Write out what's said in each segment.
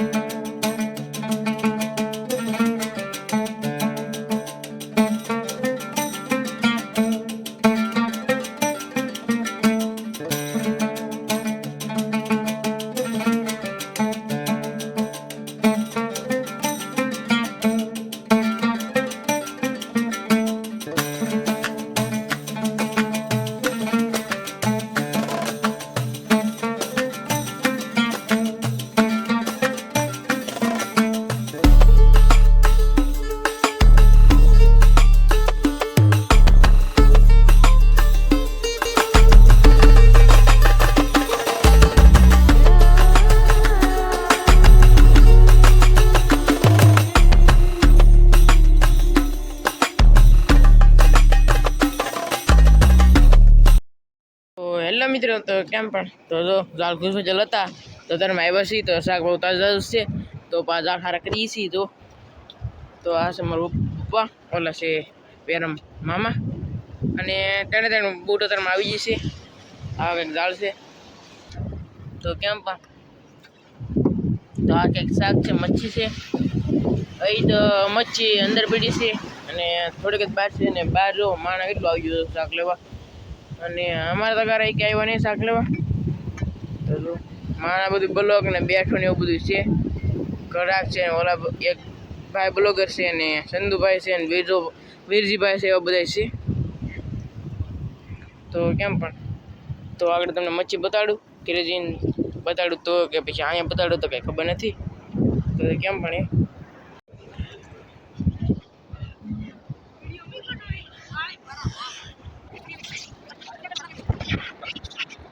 તો હેલો મિત્રો, તો કેમ પણ? તો જો જાળ ઘૂસો જલ હતા, તો તારે આવ્યા છીએ, તો શાક બહુ તાજા છે. તો પા જાળ હારા કરીએ છીએ તો તો આ છે મારું પપ્પા, ઓલા છે પેરમ મામા. અને તેણે તેણે બૂટ અત્યારમાં આવી જશે આ કંઈક જાળ છે. તો કેમ પણ? તો આ કંઈક શાક છે, મચ્છી છે. અહીં તો મચ્છી અંદર પડી છે. અને થોડીક જ બહાર છે, અને બહાર જો, માણા કેટલું આવી ગયું શાક લેવા. અને અમારે તો ઘરે ક્યાંય આવ્યા નહીં શાક લેવા. તો મારા બધું બ્લોગ ને બેઠું ને એવું બધું છે. કડાક છે ને ઓલા એક ભાઈ બ્લોગર છે ને સંધુભાઈ છે ને વીરજો વીરજીભાઈ છે એવા બધા છે. તો કેમ પણ? તો આગળ તમને મચ્છી બતાડું કે જઈને બતાડું તો કે પછી અહીંયા બતાડું તો કંઈ ખબર નથી. તો કેમ પણ એ?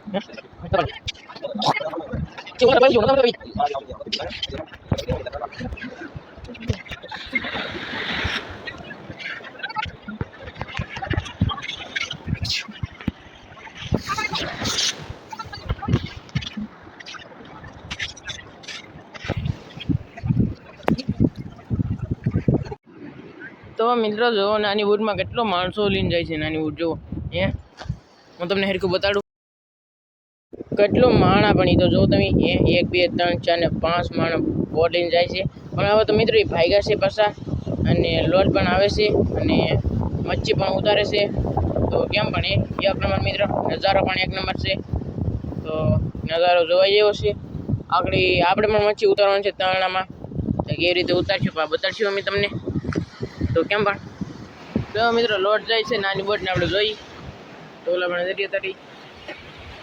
તો મિત્રો, જુઓ નાની વૂડમાં કેટલો માણસો લઈને જાય છે નાની વૂડ જુઓ. હે? હું તમને હરખું બતાડું. કેટલો માણા પણ એ તો જો તમે એક, બે, ત્રણ, ચાર ને પાંચ માણા બોલીને જાય છે. પણ હવે તો મિત્રો એ ભાગ્યા છે પાછા અને લોટ પણ આવે છે અને મચ્છી પણ ઉતારે છે. તો કેમ પણ એ એક નંબર મિત્ર, નજારો પણ એક નંબર છે. તો નજારો જોવા જેવો છે. આગળ આપણે પણ મચ્છી ઉતારવાની છે તરણામાં તો કેવી રીતે ઉતારશું, પણ બતાડશું અમે તમને. તો કેમ પણ? તો મિત્રો લોટ જાય છે, નાની બોટને આપણે જોઈ તો ઓલા પણ દરિયા તરી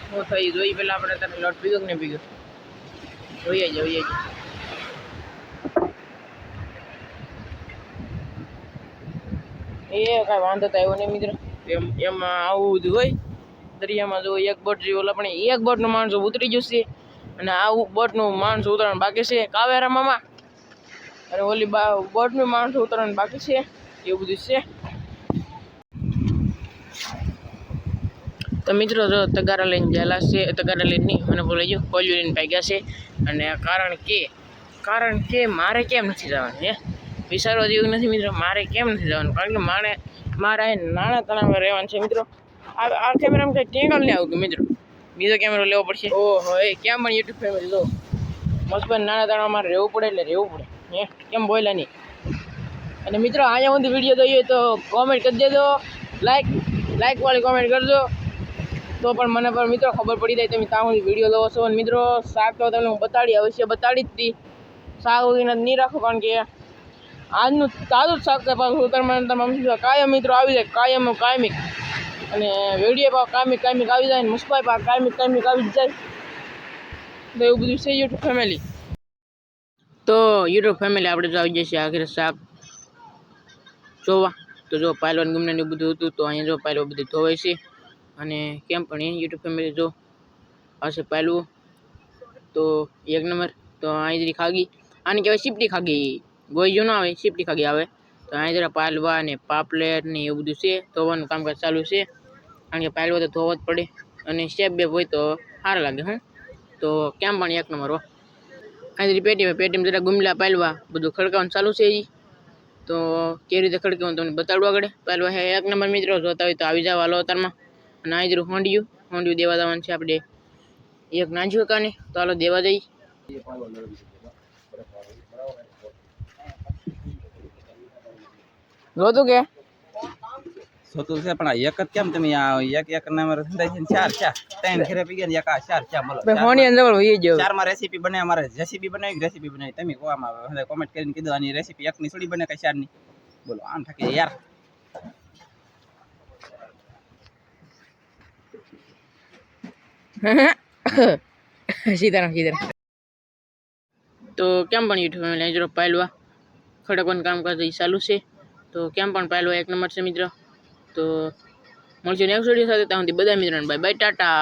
શું થઈ જોઈ પેલા આપણે તને લોટ પીગો કે નહીં જોઈએ જોઈએ એ કાંઈ વાંધો તો આવ્યો નહીં મિત્ર. એમ, એમાં આવું બધું હોય. દરિયામાં જો એક બોટ જેવું ઓલા, પણ એક બોટનું માણસો ઉતરી જશે અને આ બોટનું માણસો ઉતરણ બાકી છે. કાવેરા મામા અને ઓલી બોટનું માણસો ઉતરણ બાકી છે. એવું બધું છે. તો મિત્રો જો તગારા લઈને ગયેલા છે તગારા લઈને નહીં મને બોલાઈ ગયું કોલ્યુ લઈને ભાગ્યા છે. અને કારણ કે કારણ કે મારે કેમ નથી જવાનું હે? વિચારવા જેવું નથી મિત્રો મારે કેમ નથી જવાનું? કારણ કે મારે મારે નાના તણામાં રહેવાનું છે મિત્રો. આ આ કેમેરામાં કંઈ ટેંગલ નહીં આવતું મિત્રો. બીજો કેમેરો લેવો પડશે. ઓહો એ કેમ પણ યુટ્યુબ ફેમિલી જો મસ્તભાઈ નાના તણામાં મારે રહેવું પડે એટલે રહેવું પડે હે? કેમ બોલ્યા નહીં? અને મિત્રો અહીંયા સુધી વીડિયો જોઈએ તો કોમેન્ટ કરી દેજો. લાઈક લાઈક વાળી કોમેન્ટ કરજો. તો પણ મને પણ મિત્રો ખબર પડી જાય તમે ત્યાં સુધી વીડિયો લો છો. અને મિત્રો શાક તો તમને હું બતાડી, અવશ્ય બતાડી જ હતી શાક વગીને નહીં રાખો કારણ કે આજનું તાજું જ શાક પાછું ઉત્તરમાં તમામ કાયમ મિત્રો આવી જાય, કાયમ કાયમિક. અને વેડીએ પાક કાયમિક કાયમિક આવી જાય ને પાક કાયમિક કાયમિક આવી જાય. તો એવું બધું છે યુટ્યુબ ફેમિલી તો યુટ્યુબ ફેમિલી આપણે જો આવી જશે આખરે શાક જોવા. તો જો પાયલવાન ગમને એવું બધું હતું, તો અહીંયા જો પાયલો બધું ધોવાય છે. અને કેમ પણ એ યુટ્યુબ ફેમિલી જો પાસે પહેલું તો એક નંબર, તો અહીં જરી ખાગી. આને કહેવાય સીપટી ખાગી. ગોઈ જો ના આવે સીપટી ખાગી આવે. તો અહીં જરા પાલવા ને પાપલેટ ને એવું બધું છે, ધોવાનું કામકાજ ચાલુ છે. કારણ કે પાલવા તો ધોવા જ પડે. અને સ્ટેપ બે હોય તો સારા લાગે, હું. તો કેમ પણ એક નંબર હો. અહીં પેટી પેટીમાં જરા ગુમલા, પાલવા બધું ખડકાવાનું ચાલુ છે એ તો કેવી રીતે ખડકાવું તમને બતાડું આગળ? પાલવા હે એક નંબર મિત્રો, જોતા હોય તો આવી જાવ હાલો અતારમાં. અને અહીં જરું હોંડિયું. હોંડિયું દેવા જવાનું છે આપણે. એક નાજુ કાને તો હાલો દેવા જઈ. જોતું કે? સોતું છે પણ આ એક જ કેમ તમે આ એક એક નંબર ધંધા છે ને ચાર ચાર. ત્રણ ઘરે પી ગયા ને એક આ ચાર ચાર મળો ભાઈ ફોની અંદર વહી ગયો. ચારમાં રેસીપી બને અમારે રેસીપી બનાવી રેસીપી બનાવી. તમે કહો આમાં કોમેન્ટ કરીને કીધું આની રેસીપી એક ની થોડી બને કઈ ચારની બોલો આમ થાકે યાર. સીતારામ સીતારામ. તો કેમ પણ યુટ્યુબ ફેમિલી જરો પાયલવા, ખડકવાનું કામ કરતા ચાલુ છે. તો કેમ પણ પાયલવા એક નંબર છે, મિત્ર? તો મળશે નેક્સ્ટ વીડિયો સાથે. ત્યાં સુધી બધા મિત્રોને બાય બાય ટાટા.